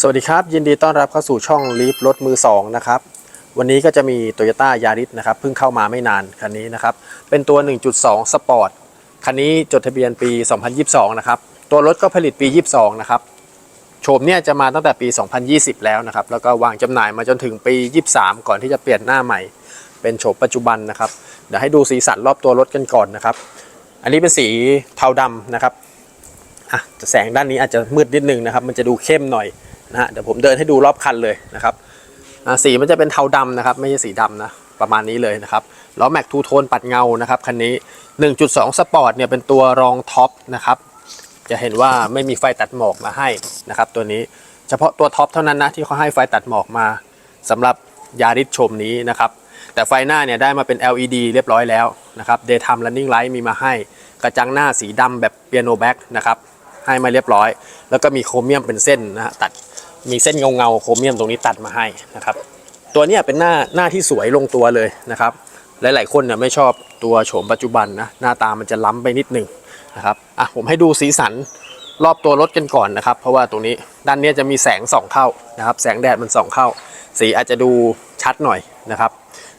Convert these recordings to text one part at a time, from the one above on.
สวัสดีครับ ยินดีต้อนรับเข้าสู่ช่องลีฟรถมือ 2 นะครับ วันนี้ก็จะมี Toyota Yaris นะครับเพิ่งเข้ามาไม่นานคันนี้นะครับ เป็นตัว 1.2 Sport คันนี้จดทะเบียนปี 2022 นะครับ ตัวรถก็ผลิตปี 22 นะครับ โฉมเนี่ยจะมาตั้งแต่ปี 2020 แล้วนะครับ แล้วก็วางจำหน่ายมาจนถึงปี 23 ก่อนที่จะเปลี่ยนหน้าใหม่ เป็นโฉมปัจจุบันนะครับ เดี๋ยวให้ดูสีสันรอบตัวรถกันก่อนนะครับ อันนี้เป็นสีเทาดำนะครับอะแสงด้านนี้อาจจะมืดนิดนึงนะครับ มันจะดูเข้มหน่อย นะฮะเดี๋ยวผมเดินให้ดูรอบคันเลยนะครับสีมันจะเป็นเทาดำนะครับ ไม่ใช่สีดำนะประมาณนี้เลยนะครับล้อแม็กทูโทนปัดเงานะครับคันนี้ 1.2 สปอร์ตเนี่ยเป็นตัวรองท็อปนะครับจะเห็นว่าไม่มีไฟตัดหมอกมาให้นะครับตัวนี้เฉพาะตัวท็อปเท่านั้นนะที่เขาให้ไฟตัดหมอกมาสำหรับยาริสชมนี้นะครับแต่ไฟหน้าเนี่ยได้มาเป็น LED เรียบร้อยแล้วนะครับ Daytime Running Light มีมาให้ กระจังหน้าสีดำแบบเปียโนแบ็กนะครับให้มาเรียบร้อย แล้วก็มีโครเมียมเป็นเส้นนะฮะตัด มีเส้นเงาเงาโครเมียมตรงนี้ตัดมาให้นะครับ ตัวนี้เป็นหน้าหน้าที่สวยลงตัวเลยนะครับ หลาย ๆ คนเนี่ยไม่ชอบตัวโฉมปัจจุบันนะหน้าตามันจะล้ำไปนิดหนึงนะครับอะผมให้ดูสีสันรอบตัวรถกันก่อนนะครับ เพราะว่าตรงนี้ด้านนี้จะมีแสงส่องเข้านะครับ แสงแดดมันส่องเข้า สีอาจจะดูชัดหน่อยนะครับ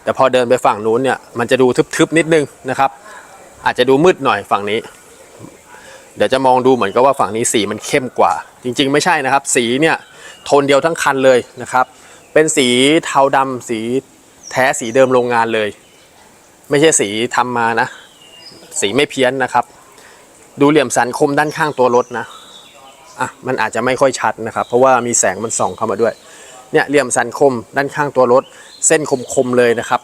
แต่พอเดินไปฝั่งนู้นเนี่ยมันจะดูทึบๆนิดนึงนะครับ อาจจะดูมืดหน่อยฝั่งนี้ เดี๋ยวจะมองดูเหมือนกับว่าฝั่งนี้สีมันเข้มกว่า จริงๆ ไม่ใช่นะครับ สีเนี่ย โทนเดียวทั้งคันเลยนะครับ เป็นสีเทาดำสีแท้สีเดิมโรงงานเลย ไม่ใช่สีทำมานะ สีไม่เพี้ยนนะครับ ดูเหลี่ยมสันคมด้านข้างตัวรถนะอะมันอาจจะไม่ค่อยชัดนะครับ เพราะว่ามีแสงมันส่องเข้ามาด้วยเนี่ยเหลี่ยมสันคมด้านข้างตัวรถ เส้นคมๆเลยนะครับ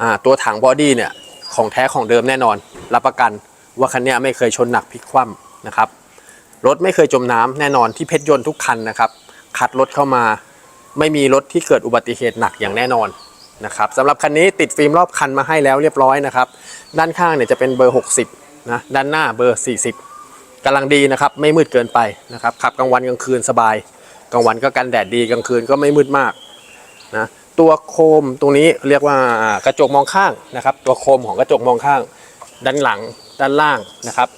อ่าตัวถังบอดี้เนี่ยของแท้ของเดิมแน่นอน รับประกันว่าคันนี้ไม่เคยชนหนักพลิกคว่ำนะครับ รถไม่เคยจมน้ำแน่นอนที่เพชรยนต์ทุกคันนะครับ คัดรถเข้ามา ไม่มีรถที่เกิดอุบัติเหตุหนักอย่างแน่นอนนะครับสำหรับคันนี้ติดฟิล์มรอบคันมาให้แล้วเรียบร้อยนะครับ ด้านข้างเนี่ยจะเป็นเบอร์ 60นะด้านหน้าเบอร์ 40กำลังดีนะครับ ไม่มืดเกินไปนะครับขับกลางวันกลางคืนสบายกลางวันก็กันแดดดีกลางคืนก็ไม่มืดมากนะตัวโคมตรงนี้เรียกว่ากระจกมองข้างนะครับ ตัวโคมของกระจกมองข้าง ด้านหลังด้านล่างนะครับ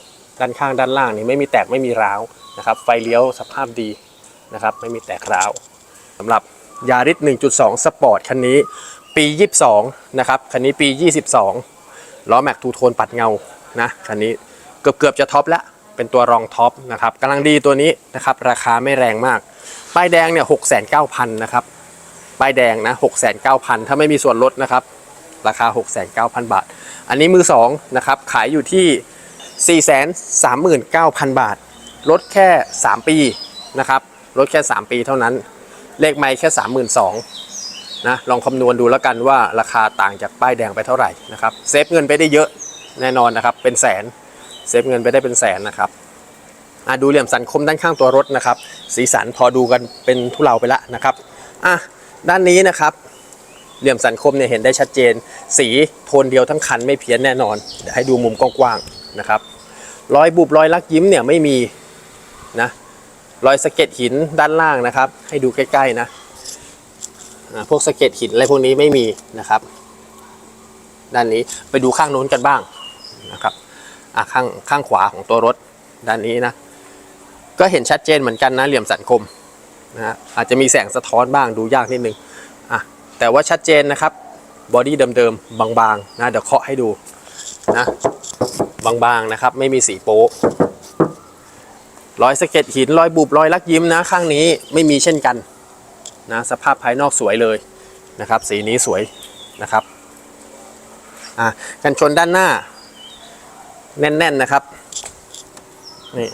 ด้านข้างด้านล่างนี่ไม่มีแตกไม่มีร้าวนะครับ ไฟเลี้ยวสภาพดีนะครับ ไม่มีแตกร้าวสำหรับยาริส1.2 สปอร์ตคันนี้ปี 22 นะครับ คันนี้ปี 22 ล้อแม็กทูโทนปัดเงานะคันนี้เกือบเกือบๆจะท็อปแล้ว เป็นตัวรองท็อปนะครับกำลังดีตัวนี้นะครับ ราคาไม่แรงมาก ป้ายแดงเนี่ยหกแสนเก้าพันนะครับ ป้ายแดงนะหกแสนเก้าพันถ้าไม่มีส่วนลดนะครับ ราคาหกแสนเก้าพันบาท อันนี้มือสองนะครับ ขายอยู่ที่ 439,000 บาท ลดแค่ 3 ปีนะครับ ลดแค่ 3 ปีเท่านั้น เลขไม่แค่ 32,000นะ ลองคำนวณดูแล้วกันว่าราคาต่างจากป้ายแดงไปเท่าไหร่นะครับ เซฟเงินไปได้เยอะแน่นอนนะครับ เป็นแสน เซฟเงินไปได้เป็นแสนนะครับอะดูเหลี่ยมสันคมด้านข้างตัวรถนะครับ สีสันพอดูกันเป็นทุเลาไปล้วนะครับ อะ ด้านนี้นะครับ เหลี่ยมสันคมเนี่ยเห็นได้ชัดเจน สีโทนเดียวทั้งคันไม่เพี้ยนแน่นอน เดี๋ยวให้ดูมุมกว้างๆ นะครับรอยบุบรอยลักยิ้มเนี่ยไม่มีนะรอยสะเก็ดหินด้านล่างนะครับ ให้ดูใกล้ๆนะพวกสะเก็ดหินอะไรพวกนี้ไม่มีนะครับ ด้านนี้ไปดูข้างโน้นกันบ้างนะครับข้างข้างขวาของตัวรถด้านนี้นะก็เห็นชัดเจนเหมือนกันนะเหลี่ยมสันคมนะฮะอาจจะมีแสงสะท้อนบ้างดูยากนิดนึงอะแต่ว่าชัดเจนนะครับบอดี้เดิมๆบางๆนะเดี๋ยวเคาะให้ดูนะ บางๆนะครับ ไม่มีสีโป๊ะรอยสะเก็ดหินรอยบุบรอยลักยิ้มนะ ข้างนี้ไม่มีเช่นกันนะสภาพภายนอกสวยเลยนะครับ สีนี้สวยนะครับอะกันชนด้านหน้า แน่นๆนะครับนี่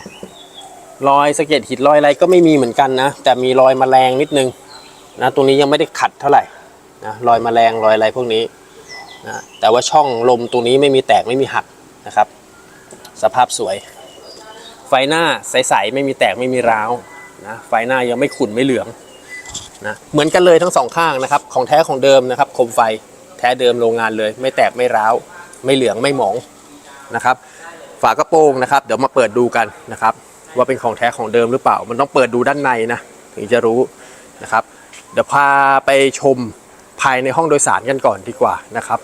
รอยสะเก็ดหินรอยอะไรก็ไม่มีเหมือนกันนะ แต่มีรอยแมลงนิดนึงนะตรงนี้ยังไม่ได้ขัดเท่าไหร่นะรอยแมลงรอยอะไรพวกนี้นะแต่ว่าช่องลมตรงนี้ไม่มีแตกไม่มีหัก นะครับ สภาพสวย ไฟหน้าใสๆไม่มีแตกไม่มีร้าวนะไฟหน้ายังไม่ขุ่นไม่เหลืองนะเหมือนกันเลยทั้งสองข้างนะครับ ของแท้ของเดิมนะครับคมไฟแท้เดิมโรงงานเลย ไม่แตกไม่ร้าว ไม่เหลืองไม่หมองนะครับฝากระโปรงนะครับ เดี๋ยวมาเปิดดูกันนะครับ ว่าเป็นของแท้ของเดิมหรือเปล่า มันต้องเปิดดูด้านในนะถึงจะรู้นะครับ เดี๋ยวพาไปชมภายในห้องโดยสารกันก่อนดีกว่านะครับ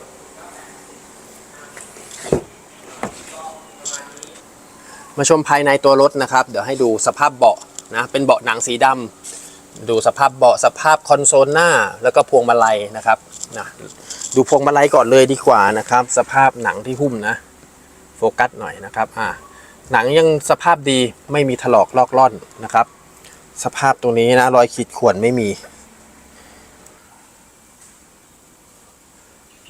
มาชมภายในตัวรถนะครับ เดี๋ยวให้ดูสภาพเบาะนะเป็นเบาะหนังสีดำดูสภาพเบาะสภาพคอนโซลหน้า แล้วก็พวงมาลัยนะครับนะดูพวงมาลัยก่อนเลยดีกว่านะครับ สภาพหนังที่หุ้มนะ โฟกัสหน่อยนะครับอ่าหนังยังสภาพดีไม่มีถลอกลอกล่อนนะครับ สภาพตรงนี้นะรอยขีดข่วนไม่มี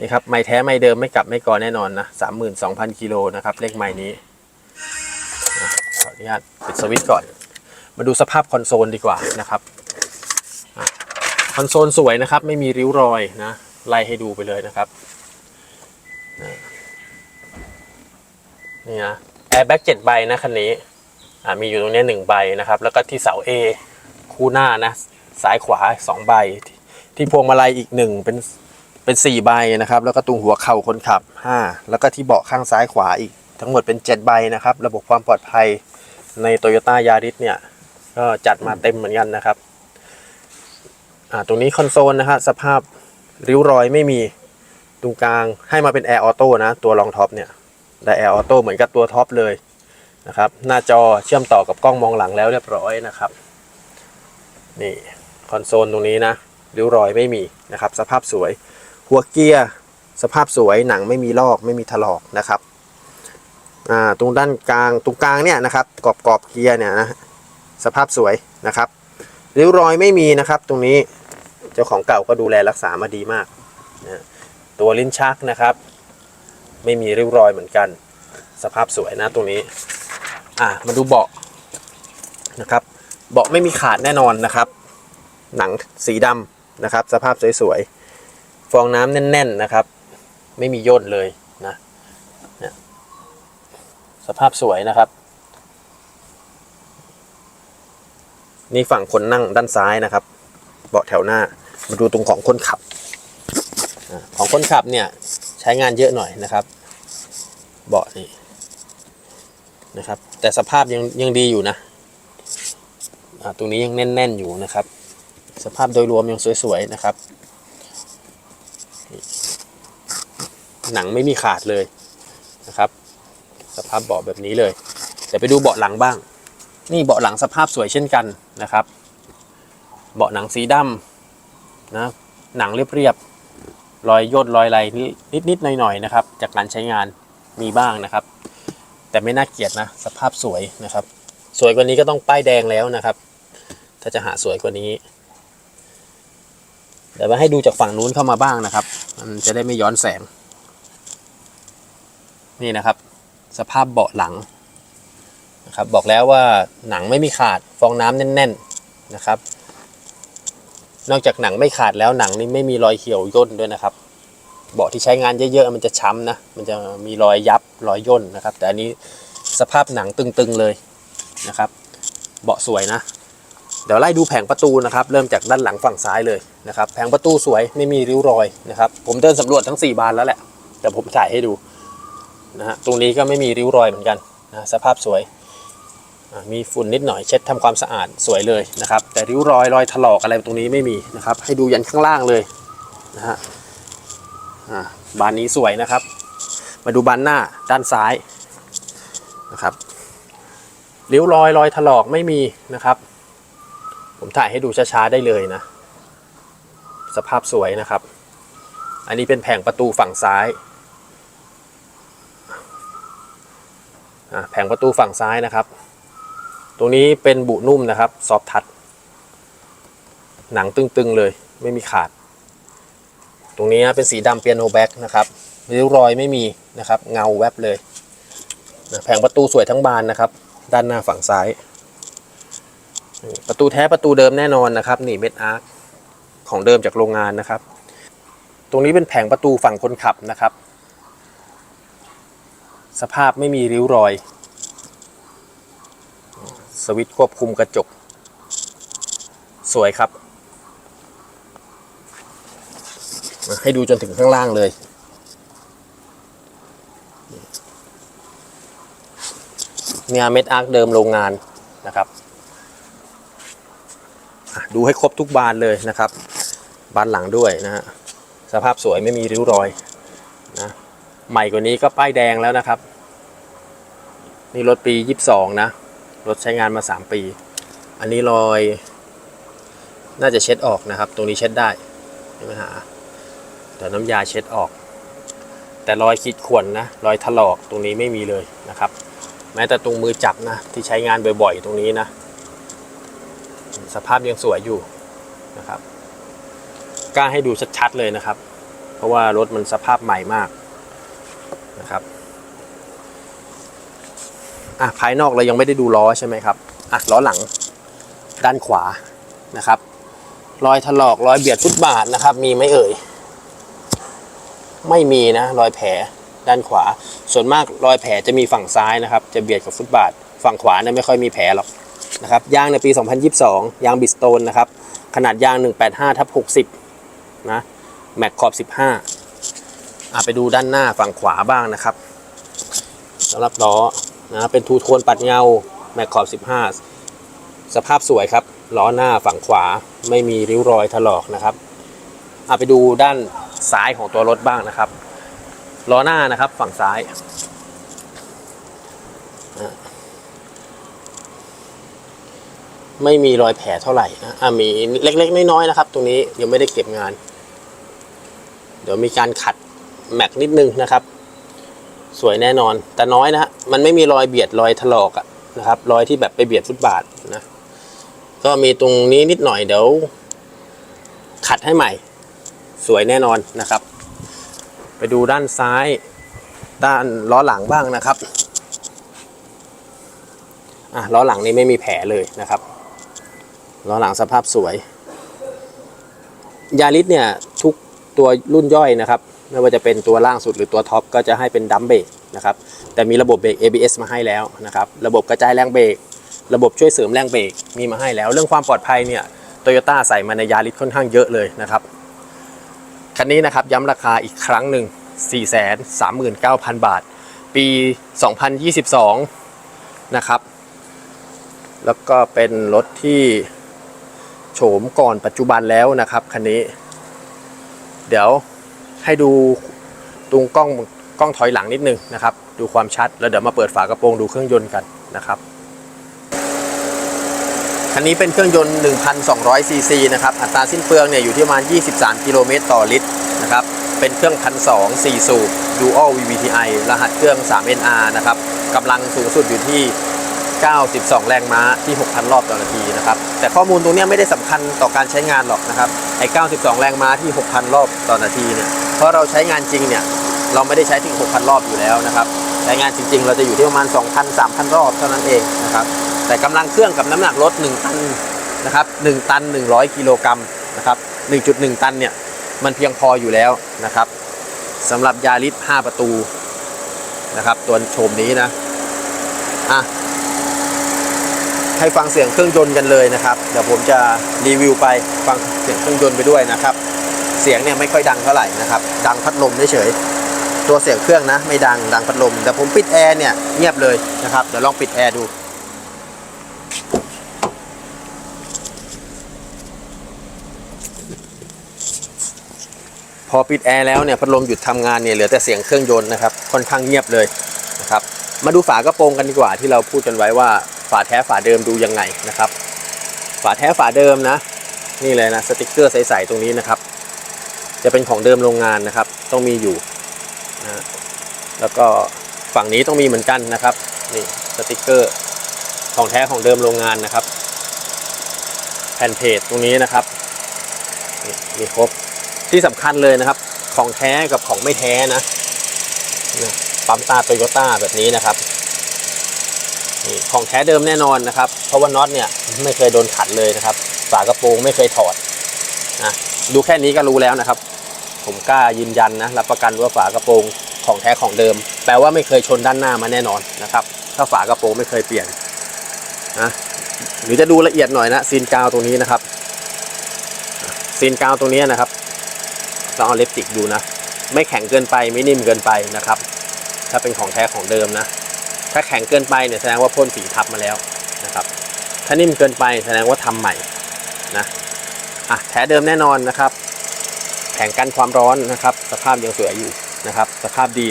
นี่ครับ ไม่แท้ไม่เดิมไม่กลับไม่ก่อแน่นอนนะ32,000กิโลนะครับเลขไม้นี้ นุญาตปิดสวิตช์ก่อน มาดูสภาพคอนโซลดีกว่านะครับคอนโซลสวยนะครับ ไม่มีริ้วรอยนะไล่ให้ดูไปเลยนะครับ นี่นะแอร์แบ็กเจ็ดใบนะคันนี้มีอยู่ตรงนี้หนึ่งใบนะครับ แล้วก็ที่เสา A คู่หน้านะซ้ายขวาสองใบทที่พวงมาลัยอีกหนึ่งเป็นเป็นสี่ใบนะครับ แล้วก็ตรงหัวเข่าคนขับห้าแล้วก็ที่เบาะข้างซ้ายขวาอีกทั้งหมดเป็นเจ็ดใบนะครับ ระบบความปลอดภัย ใน Toyota Yaris เนี่ย ก็จัดมาเต็มเหมือนกันนะครับ อ่าตรงนี้คอนโซลนะฮะสภาพริ้วรอยไม่มีตรงกลางให้มาเป็นแอร์ออโต้นะ ตัวรองท็อปเนี่ย ได้แอร์ออโต้เหมือนกับตัวท็อปเลยนะครับ หน้าจอเชื่อมต่อกับกล้องมองหลังแล้วเรียบร้อยนะครับ นี่คอนโซลตรงนี้นะริ้วรอยไม่มีนะครับ สภาพสวย หัวเกียร์สภาพสวยหนังไม่มีลอกไม่มีถลอกนะครับ อ่าตรงด้านกลางตรงกลางเนี่ยนะครับกรอบกรอบเกียร์เนี่ยนะสภาพสวยนะครับริ้วรอยไม่มีนะครับตรงนี้เจ้าของเก่าก็ดูแลรักษามาดีมากนะตัวลิ้นชักนะครับ ไม่มีริ้วรอยเหมือนกัน สภาพสวยนะตรงนี้อะมาดูเบาะนะครับเบาะไม่มีขาดแน่นอนนะครับ หนังสีดำนะครับ สภาพสวยๆฟองน้ำแน่น ๆนะครับ ไม่มีย่นเลย สภาพสวยนะครับ นี่ฝั่งคนนั่งด้านซ้ายนะครับ เบาะแถวหน้า มาดูตรงของคนขับ ของคนขับเนี่ยใช้งานเยอะหน่อยนะครับ เบาะนี่นะครับ แต่สภาพยังยังดีอยู่นะอ่าตรงนี้ยังแน่น ๆ อยู่นะครับ สภาพโดยรวมยังสวย ๆ นะครับ หนังไม่มีขาดเลยนะครับ ภาพเบาะแบบนี้เลย เดี๋ยวไปดูเบาะหลังบ้าง นี่เบาะหลังสภาพสวยเช่นกันนะครับ เบาะหนังสีดำนะหนังเรียบๆรอยย่นรอยอะไรนิดนิดๆหน่อยๆนะครับ จากการใช้งานมีบ้างนะครับ แต่ไม่น่าเกลียดนะ สภาพสวยนะครับ สวยกว่านี้ก็ต้องป้ายแดงแล้วนะครับ ถ้าจะหาสวยกว่านี้เดี๋ยวมาให้ดูจากฝั่งนู้นเข้ามาบ้างนะครับ มันจะได้ไม่ย้อนแสง นี่นะครับ สภาพเบาะหลังนะครับบอกแล้วว่าหนังไม่มีขาดฟองน้ำแน่น ๆนะครับ นอกจากหนังไม่ขาดแล้วหนังนี่ไม่มีรอยเหี่ยวย่นด้วยนะครับ เบาะที่ใช้งานเยอะๆมันจะช้ำนะมันจะมีรอยยับรอยย่นนะครับ แต่อันนี้สภาพหนังตึงๆเลยนะครับ เบาะสวยนะ เดี๋ยวไล่ดูแผงประตูนะครับ เริ่มจากด้านหลังฝั่งซ้ายเลยนะครับ แผงประตูสวยไม่มีริ้วรอยนะครับ ผมเดินสำรวจทั้ง 4 บานแล้วแหละแต่ผมถ่ายให้ดู นะฮะตรงนี้ก็ไม่มีริ้วรอยเหมือนกันนะสภาพสวย มีฝุ่นนิดหน่อยเช็ดทำความสะอาดสวยเลยนะครับ แต่ริ้วรอยรอยถลอกอะไรตรงนี้ไม่มีนะครับ ให้ดูยันข้างล่างเลยนะฮะบานนี้สวยนะครับ มาดูบานหน้าด้านซ้ายนะครับริ้วรอยรอยถลอกไม่มีนะครับ ผมถ่ายให้ดูช้าๆได้เลยนะ สภาพสวยนะครับ อันนี้เป็นแผงประตูฝั่งซ้ายอ่า แผงประตูฝั่งซ้ายนะครับ ตรงนี้เป็นบุนุ่มนะครับ ซอฟทัชหนังตึงๆเลยไม่มีขาด ตรงนี้เป็นสีดำเปียโนแบ็กนะครับริ้วรอยไม่มีนะครับ เงาแวบเลยแผงประตูสวยทั้งบานนะครับ ด้านหน้าฝั่งซ้าย ประตูแท้ประตูเดิมแน่นอนนะครับนี่เม็ดอาร์คของเดิมจากโรงงานนะครับ ตรงนี้เป็นแผงประตูฝั่งคนขับนะครับ สภาพไม่มีริ้วรอย สวิตช์ควบคุมกระจก สวยครับ ให้ดูจนถึงข้างล่างเลย เนี่ยเม็ดอาร์คเดิมโรงงานนะครับ ดูให้ครบทุกบานเลยนะครับ บานหลังด้วยนะฮะ สภาพสวยไม่มีริ้วรอยนะ ใหม่กว่านี้ก็ป้ายแดงแล้วนะครับ นี่รถปี22นะ รถใช้งานมา3ปี อันนี้รอย น่าจะเช็ดออกนะครับ ตรงนี้เช็ดได้ไม่มีปัญหาเดี๋ยวน้ำยาเช็ดออก แต่รอยขีดข่วนนะ รอยถลอกตรงนี้ไม่มีเลยนะครับ แม้แต่ตรงมือจับนะ ที่ใช้งานบ่อยๆ ตรงนี้นะ สภาพยังสวยอยู่นะครับกล้าให้ดูชัดๆเลยนะครับ เพราะว่ารถมันสภาพใหม่มาก นะครับอะภายนอกเรายังไม่ได้ดูล้อใช่ไหมครับอะล้อหลังด้านขวานะครับ รอยถลอกรอยเบียดฟุตบาทนะครับ มีไหมเอ่ย ไม่มีนะ รอยแผลด้านขวา ส่วนมากรอยแผลจะมีฝั่งซ้ายนะครับ จะเบียดกับฟุตบาท ฝั่งขวาเนี่ยไม่ค่อยมีแผลหรอกนะครับยางในปี 2022 ยางบิสโตนนะครับ ขนาดยาง 185ทับ60 นะ แม็กขอบ 15 อะไปดูด้านหน้าฝั่งขวาบ้างนะครับสำหรับล้อนะเป็นทูโทนปัดเงาแม็กขอบ 15 สภาพสวยครับล้อหน้าฝั่งขวาไม่มีริ้วรอยถลอกนะครับอะไปดูด้านซ้ายของตัวรถบ้างนะครับล้อหน้านะครับฝั่งซ้าย ไม่มีรอยแผลเท่าไหร่นะอะมีเล็กๆน้อยๆนะครับ ตรงนี้ยังไม่ได้เก็บงาน เดี๋ยวมีการขัด แม็กนิดนึงนะครับ สวยแน่นอน แต่น้อยนะฮะมันไม่มีรอยเบียดรอยถลอกอะนะครับ รอยที่แบบไปเบียดฟุตบาทนะก็มีตรงนี้นิดหน่อยเดี๋ยว ขัดให้ใหม่ สวยแน่นอนนะครับ ไปดูด้านซ้าย ด้านล้อหลังบ้างนะครับอะล้อหลังนี้ไม่มีแผลเลยนะครับล้อหลังสภาพสวย ยาริสเนี่ยทุกตัวรุ่นย่อยนะครับ ไม่ว่าจะเป็นตัวล่างสุดหรือตัวท็อปก็จะให้เป็นดัมเบรกนะครับแต่มีระบบเบรก ABS มาให้แล้วนะครับระบบกระจายแรงเบรกระบบช่วยเสริมแรงเบรกมีมาให้แล้ว เรื่องความปลอดภัยเนี่ยโตโยต้าใส่มาในยาริสค่อนข้างเยอะเลยนะครับคันนี้นะครับย้ำราคาอีกครั้งหนึ่ง 439,000 บาท ปี 2022 นะครับ แล้วก็เป็นรถที่โฉมก่อนปัจจุบันแล้วนะครับคันนี้ เดี๋ยว ให้ดูตรงกล้องกล้องถอยหลังนิดนึงนะครับ ดูความชัดแล้วเดี๋ยวมาเปิดฝากระโปรงดูเครื่องยนต์กันนะครับคันนี้เป็นเครื่องยนต์ 1,200 ซีซีนะครับ อัตราสิ้นเปลืองเนี่ยอยู่ที่ประมาณ 23 กิโลเมตรต่อลิตรนะครับ เป็นเครื่อง1,200 4สูบ Dual VVTi รหัสเครื่อง 3NR นะครับ กำลังสูงสุดอยู่ที่ 92 แรงม้าที่ 6,000 รอบต่อนาทีนะครับ แต่ข้อมูลตรงนี้ไม่ได้สำคัญต่อการใช้งานหรอกนะครับ ไอ้ 92 แรงม้าที่ 6,000 รอบต่อนาทีเนี่ย เพราะเราใช้งานจริงเนี่ยเราไม่ได้ใช้ถึง 6,000 รอบอยู่แล้วนะครับใช้งานจริง ๆ เราจะอยู่ที่ประมาณ 2,000 3,000 รอบเท่านั้นเองนะครับแต่กำลังเครื่องกับน้ำหนักรถ1ตันนะครับ1ตัน 100 กิโลกรัมนะครับ1.1 ตันเนี่ยมันเพียงพออยู่แล้วนะครับสำหรับยาริส5ประตูนะครับตัวโฉมนี้นะอะให้ฟังเสียงเครื่องยนต์กันเลยนะครับ เดี๋ยวผมจะรีวิวไปฟังเสียงเครื่องยนต์ไปด้วยนะครับ เสียงเนี่ยไม่ค่อยดังเท่าไหร่นะครับดังพัดลมเฉยๆตัวเสียงเครื่องนะไม่ดังดังพัดลม แต่ผมปิดแอร์เนี่ยเงียบเลยนะครับเดี๋ยวลองปิดแอร์ดูพอปิดแอร์แล้วเนี่ยพัดลมหยุดทำงานเนี่ยเหลือแต่เสียงเครื่องยนต์นะครับค่อนข้างเงียบเลยนะครับมาดูฝากระโปรงกันดีกว่าที่เราพูดกันไว้ว่าฝาแท้ฝาเดิมดูยังไงนะครับ ฝาแท้ฝาเดิมนะ นี่เลยนะสติกเกอร์ใสๆตรงนี้นะครับ จะเป็นของเดิมโรงงานนะครับ ต้องมีอยู่นะแล้วก็ฝั่งนี้ต้องมีเหมือนกันนะครับนี่สติกเกอร์ของแท้ของเดิมโรงงานนะครับ แผ่นเพจตรงนี้นะครับนี่มีครบที่สำคัญเลยนะครับ ของแท้กับของไม่แท้นะนะปั๊มตาโตโยต้าแบบนี้นะครับนี่ของแท้เดิมแน่นอนนะครับ เพราะว่าน็อตเนี่ยไม่เคยโดนขัดเลยนะครับ ฝากระโปรงไม่เคยถอด นะดูแค่นี้ก็รู้แล้วนะครับ ผมกล้ายืนยันนะรับประกันว่าฝากระโปรงของแท้ของเดิม แปลว่าไม่เคยชนด้านหน้ามาแน่นอนนะครับ ถ้าฝากระโปรงไม่เคยเปลี่ยนนะหรือจะดูละเอียดหน่อยนะซีนกาวตรงนี้นะครับซีนกาวตรงนี้นะครับลองเอาเล็บจิกดูนะ ไม่แข็งเกินไปไม่นิ่มเกินไปนะครับ ถ้าเป็นของแท้ของเดิมนะ ถ้าแข็งเกินไปเนี่ยแสดงว่าพ่นสีทับมาแล้วนะครับ ถ้านิ่มเกินไปแสดงว่าทำใหม่นะ อะแท้เดิมแน่นอนนะครับแข็งกันความร้อนนะครับ สภาพยังสวยอยู่นะครับ สภาพดี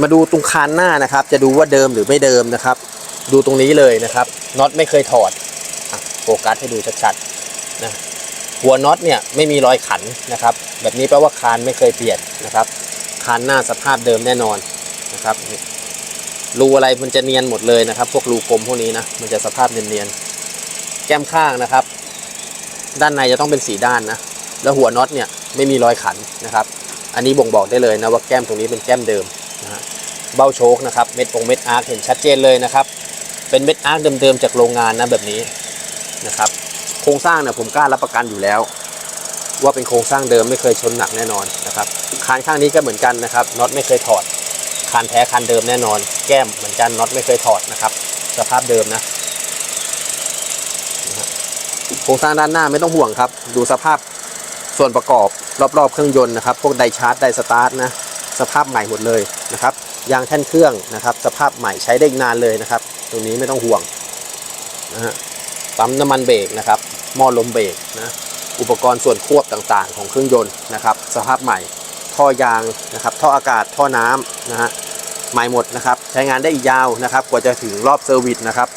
มาดูตรงคานหน้านะครับ จะดูว่าเดิมหรือไม่เดิมนะครับ ดูตรงนี้เลยนะครับน็อตไม่เคยถอดโฟกัสให้ดูชัดๆนะหัวน็อตเนี่ยไม่มีรอยขันนะครับ แบบนี้แปลว่าคานไม่เคยเปลี่ยนนะครับคานหน้าสภาพเดิมแน่นอนนะครับรูอะไรมันจะเนียนหมดเลยนะครับ พวกรูกลมพวกนี้นะมันจะสภาพเนียนๆ แก้มข้างนะครับ ด้านในจะต้องเป็นสีด้านนะแล้วหัวน็อตเนี่ยไม่มีรอยขันนะครับ อันนี้บ่งบอกได้เลยนะว่าแก้มตรงนี้เป็นแก้มเดิมนะฮะเบ้าโชคนะครับเม็ดองเม็ดอาร์คเห็นชัดเจนเลยนะครับ เป็นเม็ดอาร์คเดิมๆจากโรงงานนะแบบนี้นะครับ โครงสร้างเนี่ยผมกล้ารับประกันอยู่แล้ว ว่าเป็นโครงสร้างเดิมไม่เคยชนหนักแน่นอนนะครับคานข้างนี้ก็เหมือนกันนะครับน็อตไม่เคยถอดคานแท้คานเดิมแน่นอน แก้มเหมือนกันน็อตไม่เคยถอดนะครับ สภาพเดิมนะนะฮะ โครงสร้างด้านหน้าไม่ต้องห่วงครับ ดูสภาพส่วนประกอบรอบๆเครื่องยนต์นะครับ พวกไดชาร์จไดสตาร์ทนะสภาพใหม่หมดเลยนะครับยางแท่นเครื่องนะครับ สภาพใหม่ใช้ได้อีกนานเลยนะครับ ตรงนี้ไม่ต้องห่วงนะฮะปั๊มน้ำมันเบรกนะครับหม้อลมเบรกนะอุปกรณ์ส่วนควบต่างๆ ของเครื่องยนต์นะครับ สภาพใหม่ท่อยางนะครับท่ออากาศท่อน้ำนะฮะใหม่หมดนะครับ ใช้งานได้อีกยาวนะครับ กว่าจะถึงรอบเซอร์วิสนะครับ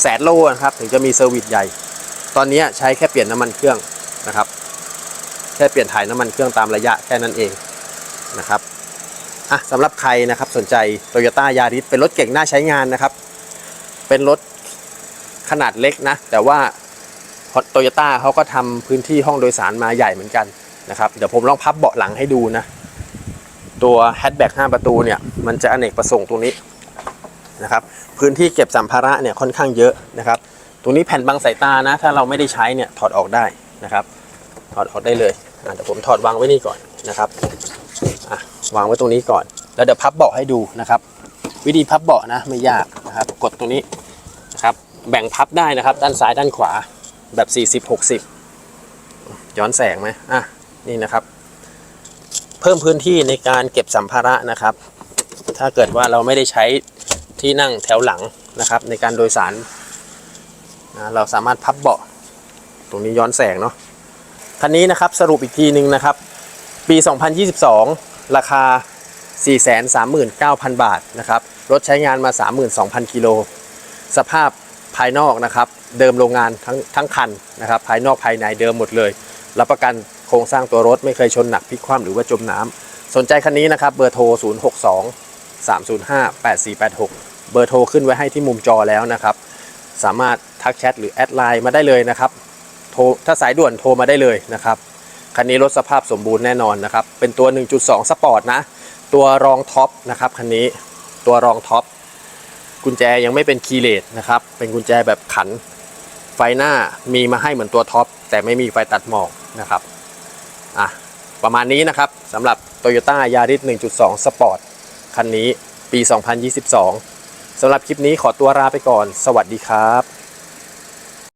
แสนโลนะครับถึงจะมีเซอร์วิสใหญ่ ตอนนี้ใช้แค่เปลี่ยนน้ำมันเครื่องนะครับ แค่เปลี่ยนถ่ายน้ำมันเครื่องตามระยะแค่นั้นเองนะครับอะสำหรับใครนะครับสนใจ Toyota Yaris เป็นรถเก่งน่าใช้งานนะครับ เป็นรถขนาดเล็กนะ แต่ว่าโตโยต้าเขาก็ทำพื้นที่ห้องโดยสารมาใหญ่เหมือนกันนะครับ เดี๋ยวผมลองพับเบาะหลังให้ดูนะ ตัวแฮชแบ็ก5ประตูเนี่ย มันจะอเนกประสงค์ตรงนี้นะครับ พื้นที่เก็บสัมภาระเนี่ยค่อนข้างเยอะนะครับ ตรงนี้แผ่นบังสายตานะ ถ้าเราไม่ได้ใช้เนี่ยถอดออกได้นะครับ ถอดออกได้เลยอะเดี๋ยวผมถอดวางไว้นี่ก่อนนะครับวางไว้ตรงนี้ก่อน แล้วเดี๋ยวพับเบาะให้ดูนะครับ วิธีพับเบาะนะไม่ยากนะครับ กดตรงนี้นะครับ แบ่งพับได้นะครับ ด้านซ้ายด้านขวาแบบ 40 60 ย้อนแสงไหมอะนี่นะครับ เพิ่มพื้นที่ในการเก็บสัมภาระนะครับ ถ้าเกิดว่าเราไม่ได้ใช้ที่นั่งแถวหลังนะครับ ในการโดยสาร นะเราสามารถพับเบาะตรงนี้ย้อนแสงเนาะคันนี้นะครับสรุปอีกทีหนึ่งนะครับ ปี 2022 ราคา 439,000 บาทนะครับรถใช้งานมา 32,000 กิโล สภาพภายนอกนะครับ เดิมโรงงานทั้งทั้งคันนะครับ ภายนอกภายในเดิมหมดเลย รับประกันโครงสร้างตัวรถไม่เคยชนหนักพลิกคว่ำหรือว่าจมน้ำสนใจคันนี้นะครับ เบอร์โทร 062 305 8486 เบอร์โทรขึ้นไว้ให้ที่มุมจอแล้วนะครับ สามารถ ทักแชทหรือแอดไลน์มาได้เลยนะครับโทรถ้าสายด่วนโทรมาได้เลยนะครับคันนี้รถสภาพสมบูรณ์แน่นอนนะครับเป็นตัว 1.2 สปอร์ตนะตัวรองท็อปนะครับคันนี้ตัวรองท็อปกุญแจยังไม่เป็นคีย์เลสนะครับเป็นกุญแจแบบขันไฟหน้ามีมาให้เหมือนตัวท็อปแต่ไม่มีไฟตัดหมอกนะครับอะประมาณนี้นะครับสำหรับ Toyota Yaris 1.2 Sport คันนี้ปี 2022สำหรับคลิปนี้ขอตัวลาไปก่อน สวัสดีครับ